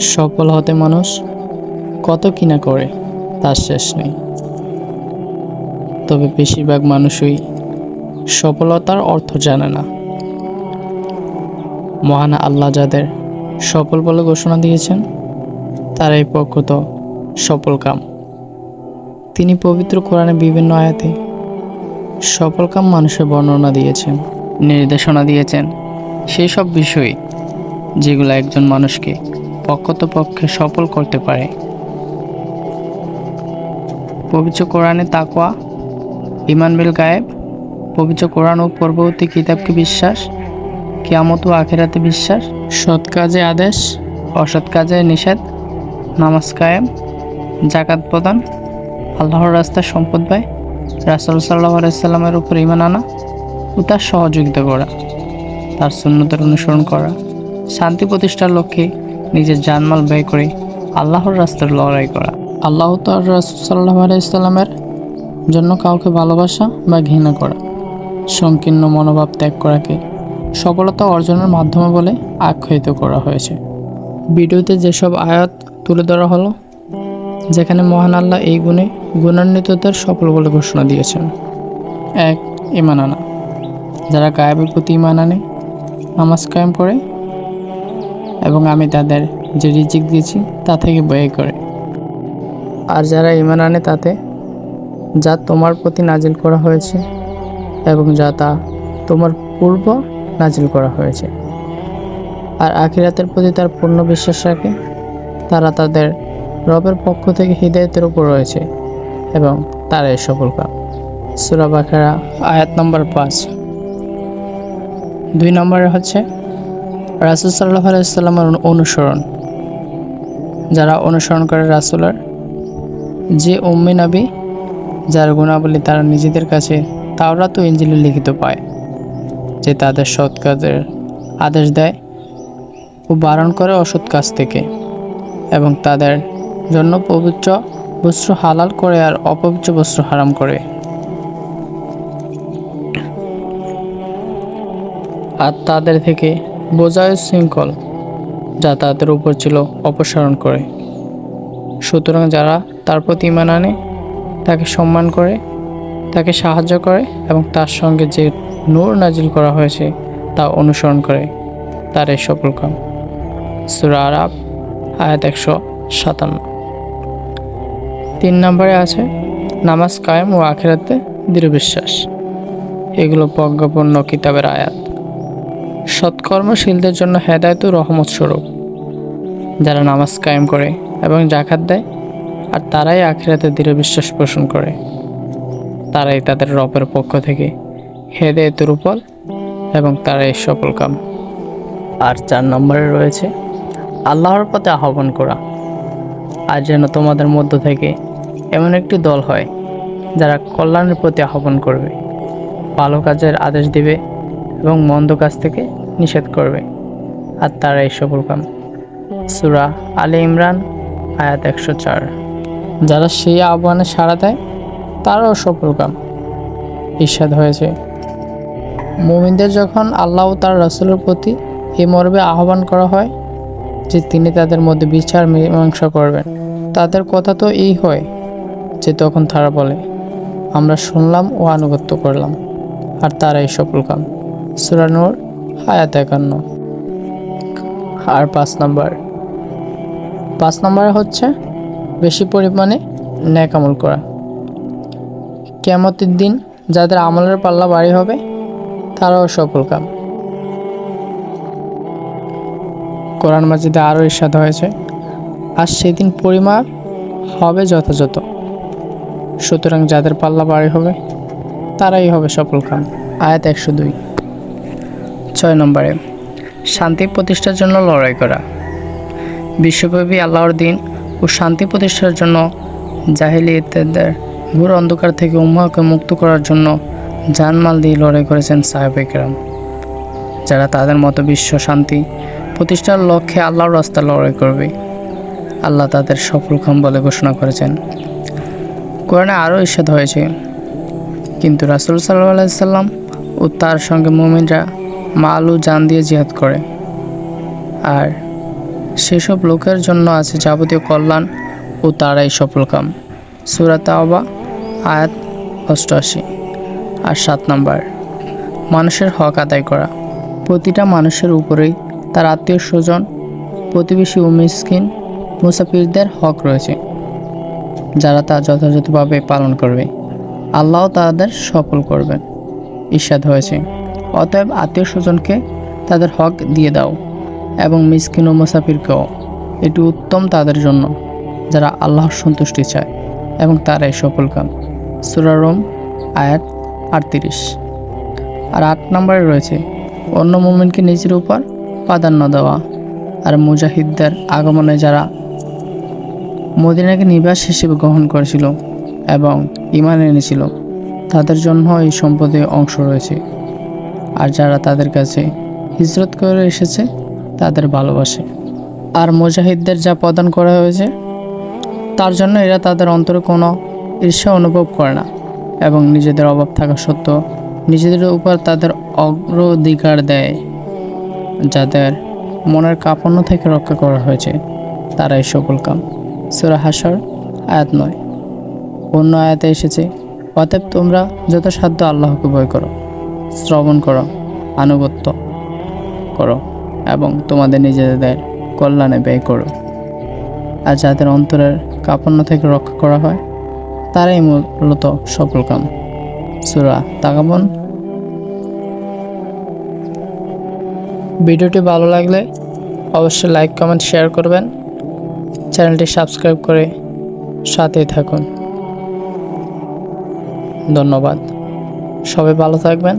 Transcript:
সফল হতে মানুষ কত কিনা করে, তার শেষ নেই। তবে বেশিরভাগ মানুষই সফলতার অর্থ জানে না। মহান আল্লাহ যাদের সফল বলে ঘোষণা দিয়েছেন, তারাই প্রকৃত সফল কাম। তিনি পবিত্র কোরআনে বিভিন্ন আয়াতে সফল কাম মানুষের বর্ণনা দিয়েছেন, নির্দেশনা দিয়েছেন, সেই সব বিষয় যেগুলো একজন মানুষকে পক্ষে সফল করতে পারে। পবিত্র কোরআনে তাকোয়া ইমান বিল গায়েব, পবিত্র কোরআন ও পূর্ববর্তী কিতাবকে বিশ্বাস, কিয়ামত ও আখেরাতে বিশ্বাস, সৎ কাজে আদেশ, অসৎ কাজে নিষেধ, নামাজ কায়েম জাকাত প্রদান, আল্লাহর রাস্তার সম্পদ ব্যয়, রাসুল সাল্লাহ আলাইসাল্লামের উপর ইমান আনা ও তার সহযোগিতা করা, তার শূন্যতার অনুসরণ করা। শান্তি প্রতিষ্ঠার লক্ষ্যে নিজের জানমাল ব্যয় করে আল্লাহর রাস্তার লড়াই করা। আল্লাহ সাল্লাহ আলাইসাল্লামের জন্য কাউকে ভালোবাসা বা ঘৃণা করা, সংকীর্ণ মনোভাব ত্যাগ করাকে সফলতা অর্জনের মাধ্যমে বলে আখ্যায়িত করা হয়েছে। ভিডিওতে যেসব আয়াত তুলে ধরা হলো, যেখানে মহান আল্লাহ এই গুণে গুণান্বিততার সফল বলে ঘোষণা দিয়েছেন। এক ইমান আনা। যারা গায়েবের প্রতি ইমান আনে, নামাজ কায়েম করে এবং আমি তাদের যে রিজিক দিয়েছি তা থেকে ব্যয় করে। আর যারা ইমান আনে তাতে যা তোমার প্রতি নাজিল করা হয়েছে এবং যা তা তোমার পূর্ব নাজিল করা হয়েছে। আর আখিরাতের প্রতি তার পূর্ণ বিশ্বাস রাখে, তারা তাদের রবের পক্ষ থেকে হৃদয়তের উপর রয়েছে এবং তারাই সফল কাম। সুরা বাখারা আয়াত নম্বর পাঁচ। দুই নম্বরে হচ্ছে রাসুল সাল্লাহ আলাইসাল্লামের অনুসরণ, যারা অনুসরণ করে রাসুলের, যে উম্মি নাবি যার গুণাবলী তারা নিজেদের কাছে তাওরা তো ইঞ্জিলে লিখিত পায়, যে তাদের সৎ কাজের আদেশ দেয় ও বারণ করে অসৎ কাজ থেকে এবং তাদের জন্য পবিত্র বস্ত্র হালাল করে আর অপবিত্র বস্ত্র হারাম করে। আর তাদের থেকে বোঝায় শৃঙ্খল, যা তাদের উপর ছিল অপসারণ করে। সুতরাং যারা তার প্রতি ইমান আনে, তাকে সম্মান করে, তাকে সাহায্য করে এবং তার সঙ্গে যে নূর নাজিল করা হয়েছে, তা অনুসরণ করে তার এই সকল কাম। সুরা আরাব আয়াত একশো সাতান্ন। তিন নম্বরে আছে, নামাজ কায়েম ও আখেরাতে দৃঢ় বিশ্বাস। এগুলো প্রজ্ঞাপন্য কিতাবের আয়াত। সৎকর্মশীলদের জন্য হেদায়ত রহমত স্বরূপ। যারা নামাজ কায়েম করে এবং জাকাত দেয়, আর তারাই আখিরাতে দৃঢ় বিশ্বাস পোষণ করে। তারাই তাদের রবের পক্ষ থেকে হেদায়তের উপর এবং তারাই সফল কাম। আর চার নম্বরে রয়েছে, আল্লাহর পথে আহ্বান করা। আর যেন তোমাদের মধ্য থেকে এমন একটি দল হয়, যারা কল্যাণের প্রতি আহ্বান করবে, ভালো কাজের আদেশ দিবে এবং মন্দ কাজ থেকে নিষেধ করবে। আর তারা এই সফল কাম সুরা আলী ইমরান, আয়াত একশো চার। যারা সেই আহ্বানে সাড়া দেয়, তারাও সফল কাম। ঈর্ষাদ হয়েছে। মুমিনদের যখন আল্লাহ তার রাসুলের প্রতি এ মর্মে আহ্বান করা হয়, যে তিনি তাদের মধ্যে বিচার মীমাংসা করবেন, তাদের কথা তো এই হয় যে তখন তারা বলে, আমরা শুনলাম ও আনুগত্য করলাম, আর তারাই সফল কাম। সুরানুর হায়াত একান্ন। আর পাঁচ নম্বর। পাঁচ নম্বরে হচ্ছে বেশি পরিমাণে ন্যাক আমল করা। কেমতের দিন যাদের আমলের পাল্লা বাড়ি হবে, তারাও সফল কাম। কোরআন মাজিদে আরও ইস্বাদ হয়েছে, আর সেদিন পরিমাপ হবে যথাযথ। সুতরাং যাদের পাল্লা বাড়ি হবে, তারাই হবে সফল কাম। আয়াত একশো দুই। ছয় নম্বরে, শান্তি প্রতিষ্ঠার জন্য লড়াই করা। বিশ্বব্যাপী আল্লাহর দিন ও শান্তি প্রতিষ্ঠার জন্য জাহিলিয়তদের ঘোর অন্ধকার থেকে উম্মাকে মুক্ত করার জন্য জানমাল দিয়ে লড়াই করেছেন সাহেবেকরাম যারা তাদের মতো বিশ্ব শান্তি প্রতিষ্ঠার লক্ষ্যে আল্লাহর রাস্তা লড়াই করবে। আল্লাহ তাদের সফলকাম বলে ঘোষণা করেছেন। কোরআনে আরও ইস্যাদ হয়েছে, কিন্তু রাসুল সাল্লাহ আলাইসাল্লাম ও তার সঙ্গে মুমিনরা মাল ও জান দিয়ে জিহাদ করে। আর সেসব লোকের জন্য আছে যাবতীয় কল্যাণ ও তারাই সফলকাম সুরা তাওবা, আয়াত অষ্টআশি। আর সাত নাম্বার, মানুষের হক আদায় করা। প্রতিটা মানুষের উপরেই তার আত্মীয় স্বজন, প্রতিবেশী ও মিসকিন, মুসাফিরদের হক রয়েছে, যারা তা যথাযথভাবে পালন করবে। আল্লাহ তাদের সফল করবেন। ঈর্ষাদ হয়েছে। অতএব আত্মীয় স্বজনকে তাদের হক দিয়ে দাও এবং মিসকিন ও মুসাফিরকেও। এটি উত্তম তাদের জন্য, যারা আল্লাহর সন্তুষ্টি চায় এবং তারাই সফল কাম। সুরারম আয়াত আটত্রিশ। আর আট নম্বরে রয়েছে, অন্য মোমেনকে নিজের উপর প্রাধান্য দেওয়া। আর মুজাহিদদের আগমনে যারা মদিনাকে নিবাস হিসেবে গ্রহণ করেছিল এবং ইমান এনেছিল, তাদের জন্য এই সম্পদে অংশ রয়েছে। আর যারা তাদের কাছে হিজরত করে এসেছে, তাদের ভালোবাসে। আর মুজাহিদদের যা প্রদান করা হয়েছে, তার জন্য এরা তাদের অন্তরে কোনো ঈর্ষা অনুভব করে না এবং নিজেদের অভাব থাকা সত্ত্বেও নিজেদের উপর তাদের অগ্রাধিকার দেয়। যাদের মনের কাপড় থেকে রক্ষা করা হয়েছে, তারাই সকল কাম। সুরা হাসর আয়াত নয়। অন্য আয়াতে এসেছে, অতএব তোমরা যথাসাধ্য আল্লাহকে ভয় করো। শ্রবণ করো, আনুগত্য করো এবং তোমাদের নিজেদের কল্যাণে ব্যয় করো। আর যাদের অন্তরের কাপড় থেকে রক্ষা করা হয়, তারাই মূলত সফল কাম। সুরা তাকাবন। ভিডিওটি ভালো লাগলে অবশ্যই লাইক, কমেন্ট, শেয়ার করবেন। চ্যানেলটি সাবস্ক্রাইব করে সাথেই থাকুন। ধন্যবাদ। সবাই ভালো থাকবেন।